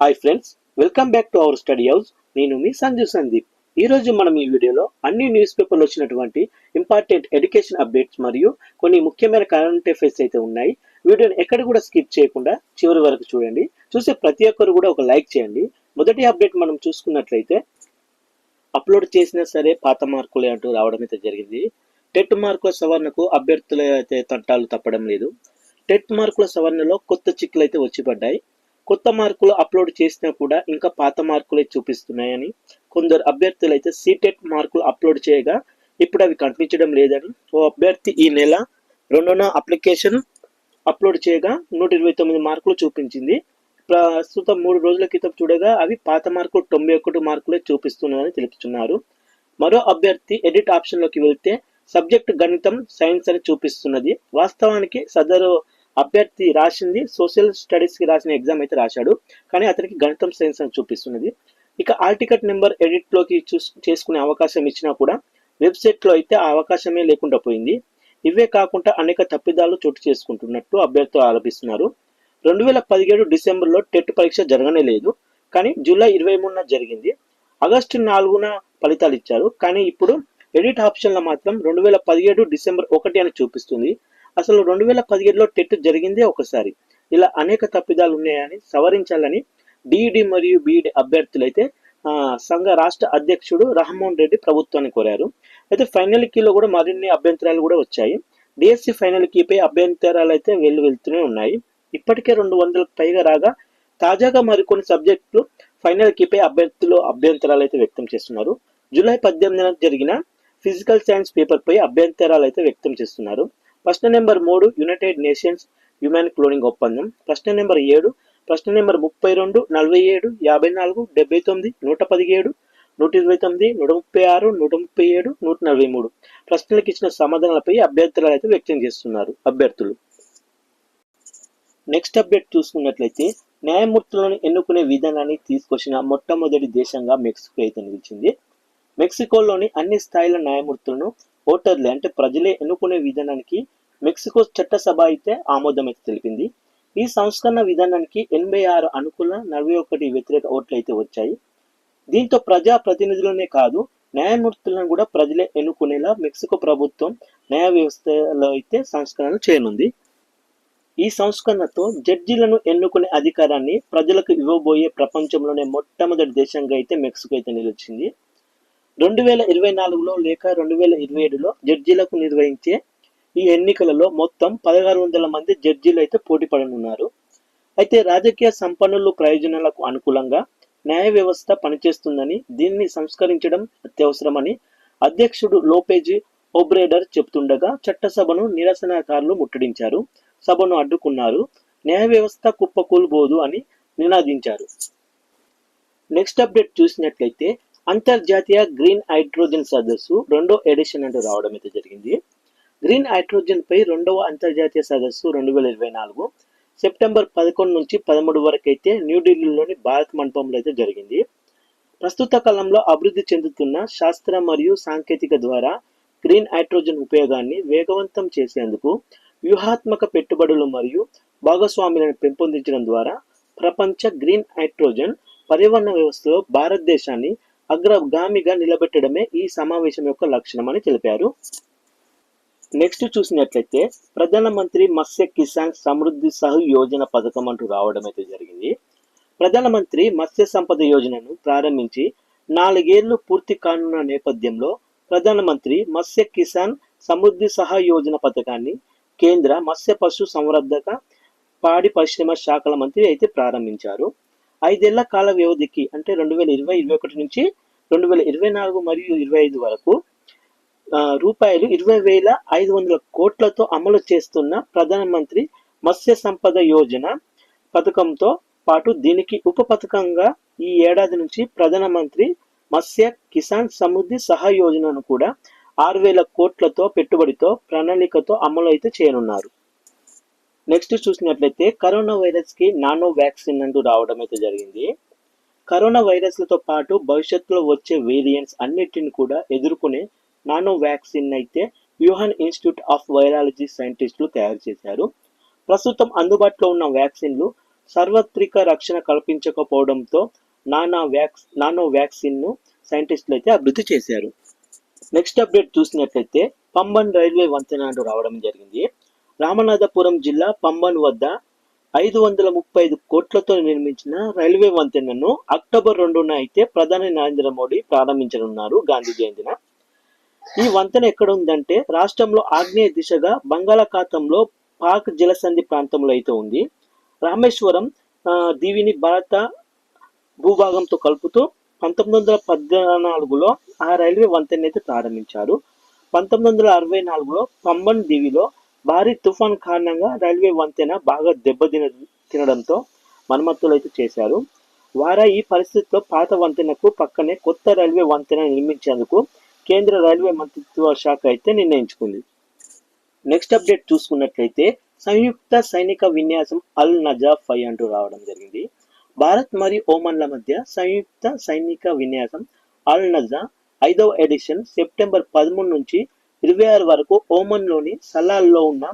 Hi friends welcome back to our study house నేను మీ సంజు సందీప్. ఈ రోజు మనం ఈ వీడియోలో అన్ని న్యూస్ పేపర్లు వచ్చినటువంటి ఇంపార్టెంట్ ఎడ్యుకేషన్ అప్డేట్స్ మరియు కొన్ని ముఖ్యమైన కరెంట్ అఫైర్స్ అయితే ఉన్నాయి. వీడియోని ఎక్కడ కూడా స్కిప్ చేయకుండా చివరి వరకు చూడండి. చూసే ప్రతి ఒక్కరు కూడా ఒక లైక్ చేయండి. మొదటి అప్డేట్ మనం చూసుకున్నట్లయితే అప్లోడ్ చేసినా సరే పాత మార్కులే అంటూ రావడం అయితే జరిగింది. టెట్ మార్కుల సవరణకు అభ్యర్థులు అయితే తట్టాలు తప్పడం లేదు. టెట్ మార్కుల సవరణలో కొత్త చిక్కులు అయితే వచ్చి పడ్డాయి. కొత్త మార్కులు అప్లోడ్ చేసినా కూడా ఇంకా పాత మార్కులే చూపిస్తున్నాయని కొందరు అభ్యర్థులు అయితే సీటెట్ మార్కులు అప్లోడ్ చేయగా ఇప్పుడు అవి కనిపించడం లేదని ఓ అభ్యర్థి ఈ నెల రెండున అప్లికేషన్ అప్లోడ్ చేయగా నూట ఇరవై తొమ్మిది మార్కులు చూపించింది. ప్రస్తుతం మూడు రోజుల క్రితం చూడగా అవి పాత మార్కులు తొంభై ఒకటి మార్కులే చూపిస్తున్నాయని తెలుపుతున్నారు. మరో అభ్యర్థి ఎడిట్ ఆప్షన్లోకి వెళ్తే సబ్జెక్ట్ గణితం సైన్స్ అని చూపిస్తున్నది. వాస్తవానికి సదరు అభ్యర్థి రాసింది సోషల్ స్టడీస్కి రాసిన ఎగ్జామ్ అయితే రాశాడు. కానీ అతనికి గణితం సైన్స్ అని చూపిస్తున్నది. ఇక ఆల్ టికెట్ నెంబర్ ఎడిట్లోకి చూస్ చేసుకునే అవకాశం ఇచ్చినా కూడా వెబ్సైట్లో అయితే ఆ అవకాశమే లేకుండా పోయింది. ఇవే కాకుండా అనేక తప్పిదాలు చోటు చేసుకుంటున్నట్టు అభ్యర్థులు ఆరోపిస్తున్నారు. రెండు వేల పదిహేడు డిసెంబర్లో టెట్ పరీక్ష జరగనే లేదు. కానీ జూలై ఇరవై మూడున జరిగింది. ఆగస్టు నాలుగున ఫలితాలు ఇచ్చారు. కానీ ఇప్పుడు ఎడిట్ ఆప్షన్లో మాత్రం రెండు వేల పదిహేడు డిసెంబర్ ఒకటి అని చూపిస్తుంది. అసలు రెండు వేల పదిహేడులో టెట్ జరిగిందే ఒకసారి. ఇలా అనేక తప్పిదాలు ఉన్నాయని సవరించాలని డిఈడి మరియు బీఈడి అభ్యర్థులైతే సంఘ రాష్ట్ర అధ్యక్షుడు రహమోహన్ రెడ్డి ప్రభుత్వాన్ని కోరారు. అయితే ఫైనల్ కీలో కూడా మరిన్ని అభ్యంతరాలు కూడా వచ్చాయి. డిఎస్సి ఫైనల్ కీపై అభ్యంతరాలు అయితే వెళ్ళు వెళ్తూనే ఉన్నాయి. ఇప్పటికే రెండు వందలకు పైగా రాగా తాజాగా మరికొన్ని సబ్జెక్టులు ఫైనల్ కీపై అభ్యర్థులు అభ్యంతరాలు అయితే వ్యక్తం చేస్తున్నారు. జూలై పద్దెనిమిదిన జరిగిన ఫిజికల్ సైన్స్ పేపర్పై అభ్యంతరాలు అయితే వ్యక్తం చేస్తున్నారు. ప్రశ్న నెంబర్ మూడు యునైటెడ్ నేషన్స్ హ్యూమన్ క్లోనింగ్ ఒప్పందం ప్రశ్న నెంబర్ ఏడు ప్రశ్న నెంబర్ ముప్పై రెండు నలభై ఏడు యాభై నాలుగు డెబ్బై తొమ్మిది నూట పదిహేడు నూట ఇరవై తొమ్మిది నూట ముప్పై ఆరు నూట ముప్పై ఏడు నూట నలభై మూడు. ప్రశ్నలకు ఇచ్చిన సమాధానాలపై అభ్యర్థులు అయితే వ్యక్తం చేస్తున్నారు అభ్యర్థులు. నెక్స్ట్ అప్డేట్ చూసుకున్నట్లయితే న్యాయమూర్తులను ఎన్నుకునే విధానాన్ని తీసుకొచ్చిన మొట్టమొదటి దేశంగా మెక్సికో అయితే నిలిచింది. మెక్సికోలోని అన్ని స్థాయిల న్యాయమూర్తులను ఓటర్లే అంటే ప్రజలే ఎన్నుకునే విధానానికి మెక్సికో చట్టసభ అయితే ఆమోదం తెలిపింది. ఈ సంస్కరణ విధానానికి ఎనభై ఆరు అనుకూల నలభై ఒకటి వ్యతిరేక ఓట్లు అయితే వచ్చాయి. దీంతో ప్రజా ప్రతినిధులనే కాదు న్యాయమూర్తులను కూడా ప్రజలే ఎన్నుకునేలా మెక్సికో ప్రభుత్వం న్యాయ వ్యవస్థలో అయితే సంస్కరణలు చేయనుంది. ఈ సంస్కరణతో జడ్జీలను ఎన్నుకునే అధికారాన్ని ప్రజలకు ఇవ్వబోయే ప్రపంచంలోనే మొట్టమొదటి దేశంగా అయితే మెక్సికో అయితే నిలిచింది. రెండు వేల ఇరవై నాలుగులో లేక రెండు వేల ఇరవై ఏడులో జడ్జీలకు నిర్వహించే ఈ ఎన్నికలలో మొత్తం పదహారు వందల మంది జడ్జీలు అయితే పోటీ పడనున్నారు. అయితే రాజకీయ సంపన్నులు ప్రయోజనాలకు అనుకూలంగా న్యాయ వ్యవస్థ పనిచేస్తుందని దీన్ని సంస్కరించడం అత్యవసరమని అధ్యక్షుడు లోపేజీ ఓబ్రేడర్ చెప్తుండగా చట్టసభను నిరసనకారులు ముట్టడించారు. సభను అడ్డుకున్నారు. న్యాయ వ్యవస్థ కుప్పకూలుబోదు అని నినాదించారు. నెక్స్ట్ అప్డేట్ చూసినట్లయితే అంతర్జాతీయ గ్రీన్ హైడ్రోజన్ సదస్సు రెండో ఎడిషన్ అంటూ రావడం అయితే జరిగింది. గ్రీన్ హైడ్రోజన్ పై రెండవ అంతర్జాతీయ సదస్సు రెండు వేల ఇరవై నాలుగు. సెప్టెంబర్ పదకొండు నుంచి పదమూడు వరకు అయితే న్యూఢిల్లీలోని భారత్ మండపంలో అయితే జరిగింది. ప్రస్తుత కాలంలో అభివృద్ధి చెందుతున్న శాస్త్ర మరియు సాంకేతిక ద్వారా గ్రీన్ హైడ్రోజన్ ఉపయోగాన్ని వేగవంతం చేసేందుకు వ్యూహాత్మక పెట్టుబడులు మరియు భాగస్వామ్యాలను పెంపొందించడం ద్వారా ప్రపంచ గ్రీన్ హైడ్రోజన్ పర్యావరణ వ్యవస్థలో భారతదేశాన్ని అగ్రగామిగా నిలబెట్టడమే ఈ సమావేశం యొక్క లక్షణం అని తెలిపారు. నెక్స్ట్ చూసినట్లయితే ప్రధానమంత్రి మత్స్య కిసాన్ సమృద్ధి సహ యోజన పథకం అంటూ రావడం అయితే జరిగింది. ప్రధానమంత్రి మత్స్య సంపద యోజనను ప్రారంభించి నాలుగేళ్ళు పూర్తి కానున్న నేపథ్యంలో ప్రధానమంత్రి మత్స్య కిసాన్ సమృద్ధి సహ యోజన పథకాన్ని కేంద్ర మత్స్య పశు సంవర్ధక పాడి పరిశ్రమ శాఖల మంత్రి అయితే ప్రారంభించారు. ఐదేళ్ళ కాల వ్యవధికి అంటే రెండు వేల ఇరవై ఇరవై ఒకటి నుంచి రెండు వేల ఇరవై నాలుగు మరియు ఇరవై ఐదు వరకు రూపాయలు ఇరవై వేల ఐదు వందల కోట్లతో అమలు చేస్తున్న ప్రధానమంత్రి మత్స్య సంపద యోజన పథకంతో పాటు దీనికి ఉప పథకంగా ఈ ఏడాది నుంచి ప్రధానమంత్రి మత్స్య కిసాన్ సమృద్ధి సహా యోజనను కూడా ఆరు వేల కోట్లతో పెట్టుబడితో ప్రణాళికతో అమలు అయితే చేయనున్నారు. నెక్స్ట్ చూసినట్లయితే కరోనా వైరస్కి నానో వ్యాక్సిన్ అంటూ రావడం అయితే జరిగింది. కరోనా వైరస్లతో పాటు భవిష్యత్తులో వచ్చే వేరియంట్స్ అన్నిటిని కూడా ఎదుర్కొనే నానో వ్యాక్సిన్ అయితే వ్యూహన్ ఇన్స్టిట్యూట్ ఆఫ్ వైరాలజీ సైంటిస్టులు తయారు చేశారు. ప్రస్తుతం అందుబాటులో ఉన్న వ్యాక్సిన్లు సార్వత్రిక రక్షణ కల్పించకపోవడంతో నానా వ్యాక్స్ నానో వ్యాక్సిన్ను సైంటిస్టులు అయితే అభివృద్ధి చేశారు. నెక్స్ట్ అప్డేట్ చూసినట్లయితే పంబన్ రైల్వే వంతెన రావడం జరిగింది. రామనాథపురం జిల్లా పంబన్ వద్ద ఐదు వందల ముప్పై ఐదు కోట్లతో నిర్మించిన రైల్వే వంతెనను అక్టోబర్ రెండున అయితే ప్రధాని నరేంద్ర మోడీ ప్రారంభించనున్నారు గాంధీ జయంతిన. ఈ వంతెన ఎక్కడ ఉందంటే రాష్ట్రంలో ఆగ్నేయ దిశగా బంగాళాఖాతంలో పాక్ జలసంధి ప్రాంతంలో అయితే ఉంది. రామేశ్వరం దీవిని భారత భూభాగంతో కలుపుతూ పంతొమ్మిది వందల పద్నాలుగులో ఆ రైల్వే వంతెన అయితే ప్రారంభించారు. పంతొమ్మిది వందల అరవై నాలుగులో పంబన్ దీవిలో భారీ తుఫాన్ కారణంగా రైల్వే వంతెన బాగా దెబ్బతిన తినడంతో మరమ్మతులు అయితే చేశారు. వారా ఈ పరిస్థితిలో పాత వంతెనకు పక్కనే కొత్త రైల్వే వంతెన నిర్మించేందుకు కేంద్ర రైల్వే మంత్రిత్వ శాఖ అయితే నిర్ణయించుకుంది. నెక్స్ట్ అప్డేట్ చూసుకున్నట్లయితే సంయుక్త సైనిక విన్యాసం అల్ నజాఫ్ ఫైవ్ అంటూ రావడం జరిగింది. భారత్ మరియు ఓమన్ల మధ్య సంయుక్త సైనిక విన్యాసం అల్ నజా ఐదవ ఎడిషన్ సెప్టెంబర్ పదమూడు నుంచి ఇరవై ఆరు వరకు ఓమన్లోని సలాల్లో ఉన్న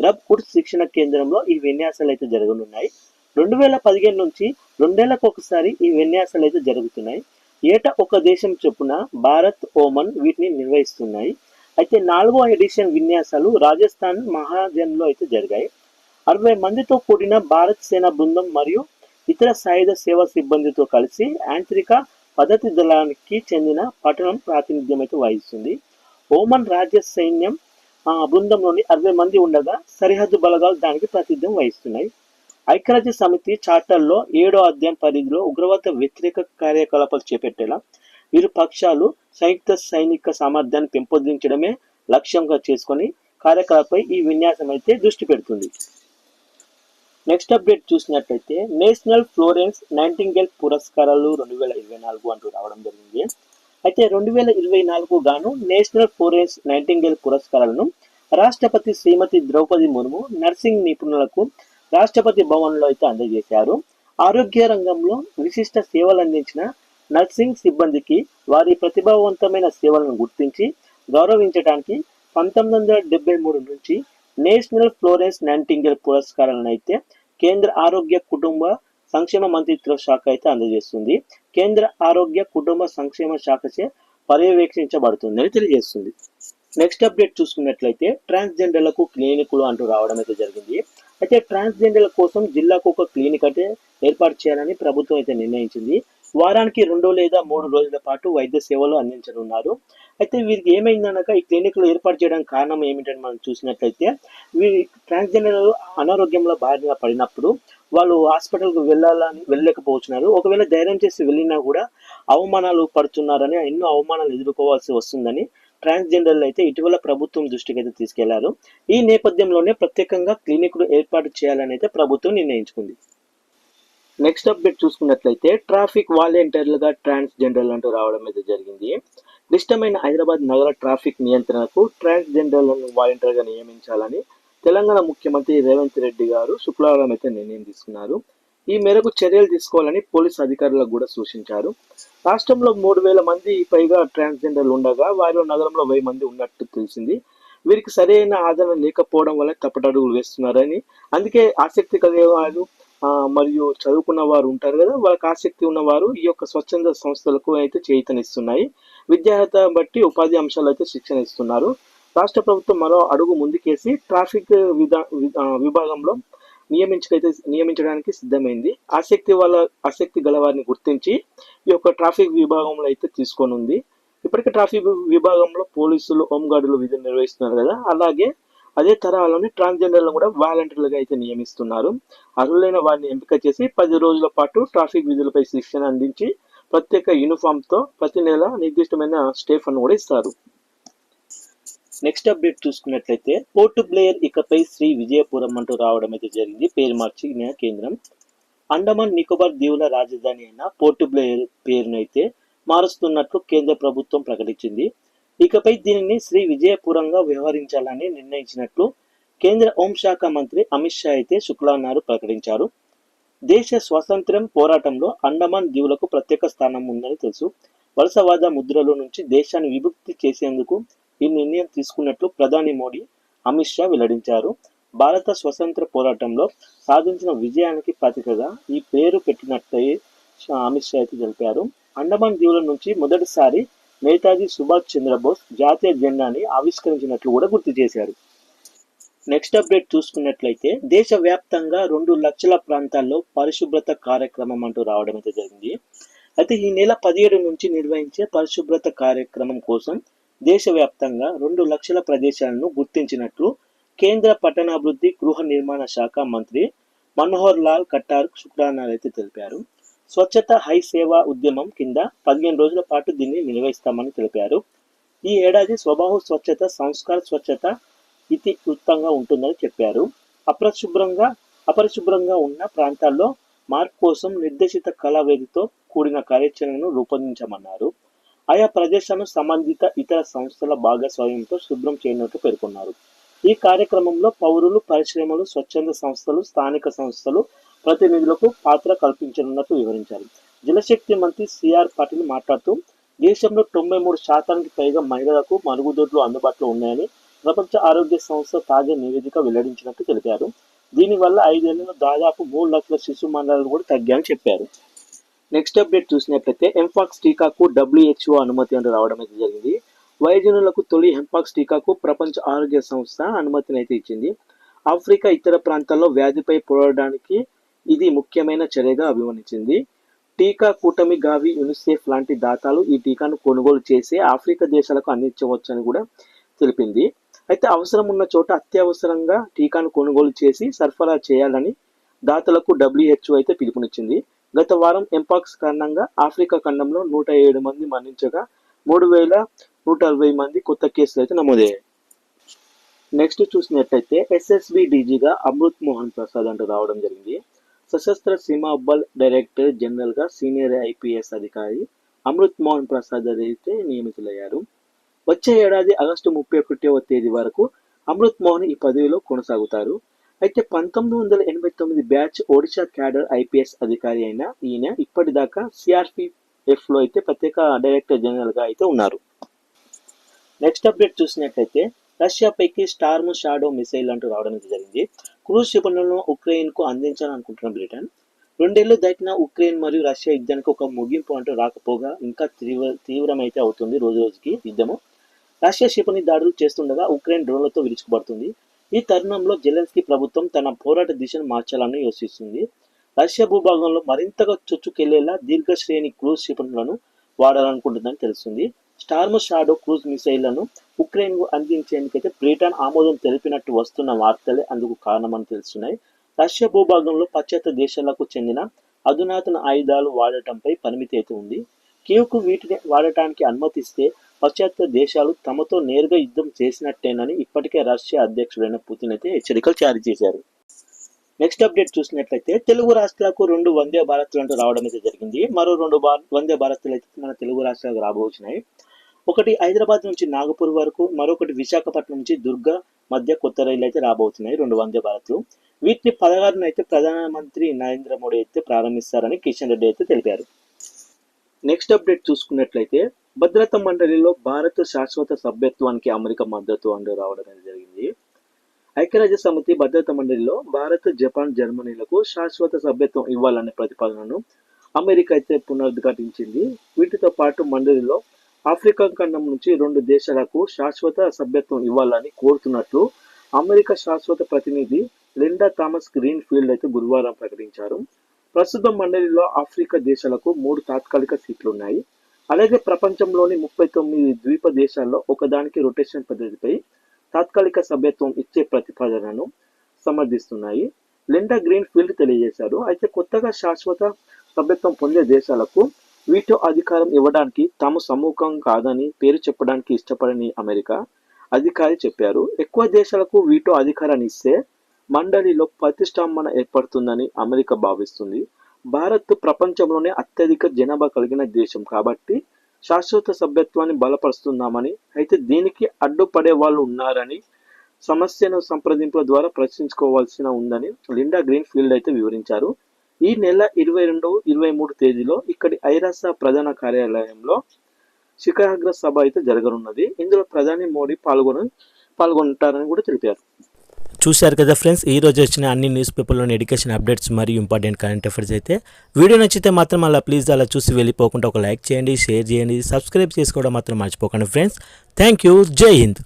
రబ్ కుడ్ శిక్షణ కేంద్రంలో ఈ విన్యాసాలు అయితే జరగనున్నాయి. రెండు వేల పదిహేను నుంచి రెండేళ్ళకు ఒకసారి ఈ విన్యాసాలు అయితే జరుగుతున్నాయి. ఏటా ఒక దేశం చొప్పున భారత్ ఓమన్ వీటిని నిర్వహిస్తున్నాయి. అయితే నాలుగో ఎడిషన్ విన్యాసాలు రాజస్థాన్ మహాజన్లో అయితే జరిగాయి. అరవై మందితో కూడిన భారత్ సేన బృందం మరియు ఇతర సాయుధ సేవా సిబ్బందితో కలిసి యాంత్రిక పద్ధతి దళానికి చెందిన పట్టణం ప్రాతినిధ్యం అయితే వహిస్తుంది. ఓమన్ రాజ్య సైన్యం ఆ బృందంలోని అరవై మంది ఉండగా సరిహద్దు బలగాలు దానికి ప్రాతినిధ్యం వహిస్తున్నాయి. ఐక్యరాజ్య సమితి చార్టర్లో ఏడో అధ్యాయం పరిధిలో ఉగ్రవాద వ్యతిరేక కార్యకలాపాలు చేపట్టేలా ఇరు పక్షాలు సంయుక్త సైనిక సామర్థ్యాన్ని పెంపొందించడమే లక్ష్యంగా చేసుకొని కార్యకలాపై ఈ విన్యాసం అయితే దృష్టి పెడుతుంది. నెక్స్ట్ అప్డేట్ చూసినట్లయితే నేషనల్ ఫ్లోరెన్స్ నైన్టింగేల్ పురస్కారాలు రెండు వేల ఇరవై నాలుగు అంటూ రావడం జరిగింది. అయితే రెండు వేల ఇరవై నాలుగు గాను నేషనల్ ఫ్లోరెన్స్ నైన్టింగేల్ పురస్కారాలను రాష్ట్రపతి శ్రీమతి ద్రౌపది ముర్ము నర్సింగ్ నిపుణులకు రాష్ట్రపతి భవన్లో అయితే అందజేశారు. ఆరోగ్య రంగంలో విశిష్ట సేవలు అందించిన నర్సింగ్ సిబ్బందికి వారి ప్రతిభావంతమైన సేవలను గుర్తించి గౌరవించడానికి పంతొమ్మిది వందల డెబ్బై మూడు నుంచి నేషనల్ ఫ్లోరెన్స్ నైన్టింగేల్ పురస్కారాలను అయితే కేంద్ర ఆరోగ్య కుటుంబ సంక్షేమ మంత్రిత్వ శాఖ అయితే అందజేస్తుంది. కేంద్ర ఆరోగ్య కుటుంబ సంక్షేమ శాఖచే పర్యవేక్షించబడుతుందని తెలియజేస్తుంది. నెక్స్ట్ అప్డేట్ చూసుకున్నట్లయితే ట్రాన్స్జెండర్లకు క్లినిక్లు అంటూ రావడం అయితే జరిగింది. అయితే ట్రాన్స్జెండర్ల కోసం జిల్లాకు ఒక క్లినిక్ అయితే ఏర్పాటు చేయాలని ప్రభుత్వం అయితే నిర్ణయించింది. వారానికి రెండు లేదా మూడు రోజుల పాటు వైద్య సేవలు అందించనున్నారు. అయితే వీరికి ఏమైందనక ఈ క్లినిక్లు ఏర్పాటు చేయడానికి కారణం ఏమిటని మనం చూసినట్లయితే వీరి ట్రాన్స్జెండర్ అనారోగ్యంలో బారిన పడినప్పుడు వాళ్ళు హాస్పిటల్కి వెళ్ళాలని వెళ్ళలేకపోతున్నారు. ఒకవేళ ధైర్యం చేసి వెళ్ళినా కూడా అవమానాలు పడుతున్నారని ఎన్నో అవమానాలు ఎదుర్కోవాల్సి వస్తుందని ట్రాన్స్జెండర్లు అయితే ఇటీవల ప్రభుత్వం దృష్టికి అయితే తీసుకెళ్ళారు. ఈ నేపథ్యంలోనే ప్రత్యేకంగా క్లినిక్లు ఏర్పాటు చేయాలని అయితే ప్రభుత్వం నిర్ణయించుకుంది. నెక్స్ట్ అప్డేట్ చూసుకున్నట్లయితే ట్రాఫిక్ వాలంటీర్లుగా ట్రాన్స్జెండర్లు అంటూ రావడం అయితే జరిగింది. క్లిష్టమైన హైదరాబాద్ నగర ట్రాఫిక్ నియంత్రణకు ట్రాన్స్జెండర్లను వాలంటీర్గా నియమించాలని తెలంగాణ ముఖ్యమంత్రి రేవంత్ రెడ్డి గారు శుక్రవారం అయితే నిర్ణయం తీసుకున్నారు. ఈ మేరకు చర్యలు తీసుకోవాలని పోలీస్ అధికారులకు కూడా సూచించారు. రాష్ట్రంలో మూడు వేల మంది పైగా ట్రాన్స్జెండర్లు ఉండగా వారిలో నగరంలో వెయ్యి మంది ఉన్నట్టు తెలిసింది. వీరికి సరైన ఆదరణ లేకపోవడం వల్ల తప్పటడుగులు వేస్తున్నారని అందుకే ఆసక్తి కలిగే వారు మరియు చదువుకున్న వారు ఉంటారు కదా వాళ్ళకి ఆసక్తి ఉన్నవారు ఈ యొక్క స్వచ్ఛంద సంస్థలకు అయితే చేయితనిస్తున్నాయి. విద్యార్హత బట్టి ఉపాధి అంశాలు అయితే శిక్షణ ఇస్తున్నారు. రాష్ట్ర ప్రభుత్వం మరో అడుగు ముందుకేసి ట్రాఫిక్ విధా విభాగంలో నియమించకైతే నియమించడానికి సిద్ధమైంది. ఆసక్తి వాళ్ళ ఆసక్తి గల వారిని గుర్తించి ఈ యొక్క ట్రాఫిక్ విభాగంలో అయితే తీసుకొని ఉంది ఇప్పటికే ట్రాఫిక్ విభాగంలో పోలీసులు హోంగార్డులు విధులు నిర్వహిస్తున్నారు కదా. అలాగే అదే తరాలని ట్రాన్స్జెండర్లను కూడా వాలంటీర్లుగా అయితే నియమిస్తున్నారు. అర్హులైన వారిని ఎంపిక చేసి పది రోజుల పాటు ట్రాఫిక్ విధులపై శిక్షణ అందించి ప్రత్యేక యూనిఫామ్తో ప్రతి నెల నిర్దిష్టమైన స్టేఫన్ కూడా ఇస్తారు. నెక్స్ట్ అప్డేట్ చూసుకున్నట్లయితే పోర్ట్ బ్లేయర్ ఇకపై శ్రీ విజయపురం అంటూ రావడం అయితే జరిగింది. పేరు మార్చిన కేంద్రం. అండమాన్ నికోబార్ దీవుల రాజధాని అయిన పోర్ట్ బ్లేయర్ పేరును అయితే మారుస్తున్నట్లు కేంద్ర ప్రభుత్వం ప్రకటించింది. ఇకపై దీనిని శ్రీ విజయపురంగా వ్యవహరించాలని నిర్ణయించినట్లు కేంద్ర హోంశాఖ మంత్రి అమిత్ షా అయితే శుక్లానారు ప్రకటించారు. దేశ స్వాతంత్ర్యం పోరాటంలో అండమాన్ దీవులకు ప్రత్యేక స్థానం ఉందని తెలుసు. వలసవాద ముద్రలో నుంచి దేశాన్ని విముక్తి చేసేందుకు ఈ నిర్ణయం తీసుకున్నట్లు ప్రధాని మోడీ అమిత్ షా వెల్లడించారు. భారత స్వతంత్ర పోరాటంలో సాధించిన విజయానికి ప్రతీకగా ఈ పేరు పెట్టినట్లయి అమిత్ షా అయితే తెలిపారు. అండమాన్ దీవుల నుంచి మొదటిసారి నేతాజీ సుభాష్ చంద్రబోస్ జాతీయ జెండాని ఆవిష్కరించినట్లు కూడా గుర్తు చేశారు. నెక్స్ట్ అప్డేట్ చూసుకున్నట్లయితే దేశవ్యాప్తంగా రెండు లక్షల ప్రాంతాల్లో పరిశుభ్రత కార్యక్రమం అంటూ రావడం అయితే జరిగింది. అయితే ఈ నెల పదిహేడు నుంచి నిర్వహించే పరిశుభ్రత కార్యక్రమం కోసం దేశవ్యాప్తంగా రెండు లక్షల ప్రదేశాలను గుర్తించినట్లు కేంద్ర పట్టణాభివృద్ధి గృహ నిర్మాణ శాఖ మంత్రి మనోహర్ లాల్ కట్టార్ శుక్రవారం అయితే తెలిపారు. స్వచ్ఛత హై సేవా ఉద్యమం కింద పదిహేను రోజుల పాటు దీన్ని నిర్వహిస్తామని తెలిపారు. ఈ ఏడాది స్వభావ స్వచ్ఛత సంస్కార స్వచ్ఛత ఇతివృత్తంగా ఉంటుందని చెప్పారు. అపరిశుభ్రంగా అపరిశుభ్రంగా ఉన్న ప్రాంతాల్లో మార్పు కోసం నిర్దేశిత కళావేదితో కూడిన కార్యాచరణను రూపొందించమన్నారు. ఆయా ప్రదేశాలను సంబంధిత ఇతర సంస్థల భాగస్వామ్యంతో శుభ్రం చేయనట్లు పేర్కొన్నారు. ఈ కార్యక్రమంలో పౌరులు పరిశ్రమలు స్వచ్ఛంద సంస్థలు స్థానిక సంస్థలు ప్రతినిధులకు పాత్ర కల్పించనున్నట్టు వివరించారు. జలశక్తి మంత్రి సిఆర్ పాటిల్ మాట్లాడుతూ దేశంలో తొంభై మూడు శాతానికి పైగా మహిళలకు మరుగుదొడ్లు అందుబాటులో ఉన్నాయని ప్రపంచ ఆరోగ్య సంస్థ తాజా నివేదిక వెల్లడించినట్టు తెలిపారు. దీనివల్ల ఐదేళ్ళలో దాదాపు మూడు లక్షల శిశు మరణాలు కూడా తగ్గాయని చెప్పారు. నెక్స్ట్ అప్డేట్ చూసినట్లయితే ఎంఫాక్స్ టీకాకు డబ్ల్యూహెచ్ఓ అనుమతి అని రావడం అయితే జరిగింది. వయోజనులకు తొలి ఎంపాక్స్ టీకాకు ప్రపంచ ఆరోగ్య సంస్థ అనుమతిని అయితే ఇచ్చింది. ఆఫ్రికా ఇతర ప్రాంతాల్లో వ్యాధిపై పోరాడడానికి ఇది ముఖ్యమైన చర్యగా అభివర్ణించింది. టీకా కూటమి గావి యునిసెఫ్ లాంటి దాతాలు ఈ టీకాను కొనుగోలు చేసి ఆఫ్రికా దేశాలకు అందించవచ్చని కూడా తెలిపింది. అయితే అవసరం ఉన్న చోట అత్యవసరంగా టీకాను కొనుగోలు చేసి సరఫరా చేయాలని దాతలకు డబ్ల్యూహెచ్ఓ అయితే పిలుపునిచ్చింది. గత వారం ఎంపాక్స్ కారణంగా ఆఫ్రికా ఖండంలో నూట ఏడు మంది మరణించగా మూడు వేల నూట అరవై మంది కొత్త కేసులు అయితే నమోదయ్యాయి. నెక్స్ట్ చూసినట్లయితే ఎస్ఎస్బి డీజీగా అమృత్ మోహన్ ప్రసాద్ అంటూ రావడం జరిగింది. సశస్త్ర సీమా బల్ డైరెక్టర్ జనరల్గా సీనియర్ ఐపీఎస్ అధికారి అమృత్ మోహన్ ప్రసాద్ అయితే నియమితులయ్యారు. వచ్చే ఏడాది ఆగస్టు ముప్పై ఒకటవ తేదీ వరకు అమృత్ మోహన్ ఈ పదవిలో కొనసాగుతారు. అయితే పంతొమ్మిది వందల ఎనభై తొమ్మిది బ్యాచ్ ఒడిశా క్యాడర్ ఐపీఎస్ అధికారి అయిన ఈయన ఇప్పటిదాకా సిఆర్పిఎఫ్లో అయితే ప్రత్యేక డైరెక్టర్ జనరల్గా అయితే ఉన్నారు. నెక్స్ట్ అప్డేట్ చూసినట్లయితే రష్యాపైకి స్టార్మ్ షాడో మిసైల్ అంటూ రావడం జరిగింది. క్రూజ్ క్షిపణులను ఉక్రెయిన్కు అందించాలనుకుంటున్న బ్రిటన్ రెండేళ్ళు దాటిన ఉక్రెయిన్ మరియు రష్యా యుద్ధానికి ఒక ముగింపు అంటూ రాకపోగా ఇంకా తీవ్ర తీవ్రమైతే అవుతుంది రోజు రోజుకి యుద్ధము. రష్యా క్షిపణి దాడులు చేస్తుండగా ఉక్రెయిన్ డ్రోన్లతో విరుచుకుపడుతుంది. ఈ తరుణంలో జెలెన్స్కీ ప్రభుత్వం తన పోరాట దిశను మార్చాలని యోచిస్తుంది. రష్యా భూభాగంలో మరింతగా చొచ్చుకెళ్ళేలా దీర్ఘ శ్రేణి క్రూజ్ క్షిపణులను వాడాలనుకుంటుందని తెలుస్తుంది. స్టార్మ్ షాడో క్రూజ్ మిసైళ్ళను ఉక్రెయిన్కు అందించేందుకైతే బ్రిటన్ ఆమోదం తెలిపినట్టు వస్తున్న వార్తలే అందుకు కారణమని తెలుస్తున్నాయి. రష్యా భూభాగంలో పాశ్చాత్య దేశాలకు చెందిన అధునాతన ఆయుధాలు వాడటంపై పరిమితి అయితే ఉంది. కీవ్కు వీటిని వాడటానికి అనుమతిస్తే పాశ్చాత్య దేశాలు తమతో నేరుగా యుద్ధం చేసినట్టేనని ఇప్పటికే రష్యా అధ్యక్షుడైన పుతిన్ అయితే హెచ్చరికలు జారీ చేశారు. నెక్స్ట్ అప్డేట్ చూసినట్లయితే తెలుగు రాష్ట్రాలకు రెండు వందే భారత్లు అంటూ రావడం అయితే జరిగింది. మరో రెండు వందే భారత్లు అయితే మన తెలుగు రాష్ట్రాలకు రాబోతున్నాయి ఒకటి హైదరాబాద్ నుంచి నాగపూర్ వరకు మరొకటి విశాఖపట్నం నుంచి దుర్గ మధ్య కొత్త రైళ్ళు అయితే రాబోతున్నాయి రెండు వందే భారత్లు. వీటిని పదహారున అయితే ప్రధానమంత్రి నరేంద్ర మోడీ అయితే ప్రారంభిస్తారని కిషన్ రెడ్డి అయితే తెలిపారు. నెక్స్ట్ అప్డేట్ చూసుకున్నట్లయితే భద్రతా మండలిలో భారత్ శాశ్వత సభ్యత్వానికి అమెరికా మద్దతు అంటూ రావడం అనేది జరిగింది. ఐక్యరాజ్య సమితి భద్రతా మండలిలో భారత్ జపాన్ జర్మనీలకు శాశ్వత సభ్యత్వం ఇవ్వాలనే ప్రతిపాదనను అమెరికా అయితే పునరుద్ఘాటించింది. వీటితో పాటు మండలిలో ఆఫ్రికా ఖండం నుంచి రెండు దేశాలకు శాశ్వత సభ్యత్వం ఇవ్వాలని కోరుతున్నట్లు అమెరికా శాశ్వత ప్రతినిధి లిండా థామస్ గ్రీన్ ఫీల్డ్ అయితే గురువారం ప్రకటించారు. ప్రస్తుతం మండలిలో ఆఫ్రికా దేశాలకు మూడు తాత్కాలిక సీట్లు ఉన్నాయి అలాగే ప్రపంచంలోని ముప్పై తొమ్మిది ద్వీప దేశాల్లో ఒకదానికి రొటేషన్ పద్ధతిపై తాత్కాలిక సభ్యత్వం ఇచ్చే ప్రతిపాదనను సమర్థిస్తున్నాయి. లిండా గ్రీన్ ఫీల్డ్ తెలియజేశారు. అయితే కొత్తగా శాశ్వత సభ్యత్వం పొందే దేశాలకు వీటో అధికారం ఇవ్వడానికి తాము సమూహం కాదని పేరు చెప్పడానికి ఇష్టపడని అమెరికా అధికారి చెప్పారు. ఎక్కువ దేశాలకు వీటో అధికారాన్ని ఇస్తే మండలిలో ప్రతిష్టంభన ఏర్పడుతుందని అమెరికా భావిస్తుంది. భారత్ ప్రపంచంలోనే అత్యధిక జనాభా కలిగిన దేశం కాబట్టి శాశ్వత సభ్యత్వాన్ని బలపరుస్తున్నామని అయితే దీనికి అడ్డుపడే వాళ్ళు ఉన్నారని సమస్యను సంప్రదింపుల ద్వారా ప్రశ్నించుకోవాల్సిన ఉందని లిండా గ్రీన్ ఫీల్డ్ అయితే వివరించారు. ఈ నెల ఇరవై రెండు ఇరవై మూడు తేదీలో ఇక్కడి ఐరాస ప్రధాన కార్యాలయంలో శిఖరాగ్ర సభ అయితే జరగనున్నది. ఇందులో ప్రధాని మోడీ పాల్గొన పాల్గొంటారని కూడా తెలిపారు. చూశారు కదా ఫ్రెండ్స్ ఈ రోజు వచ్చిన అన్ని న్యూస్ పేపర్లోని ఎడ్యుకేషన్ అప్డేట్స్ మరియు ఇంపార్టెంట్ కరెంట్ అఫైర్స్ అయితే వీడియో నచ్చితే మాత్రం అలా ప్లీజ్ అలా చూసి వెళ్ళిపోకుండా ఒక లైక్ చేయండి షేర్ చేయండి సబ్స్క్రైబ్ చేసుకోవడం మాత్రం మర్చిపోకండి ఫ్రెండ్స్. థ్యాంక్ యూ జై హింద్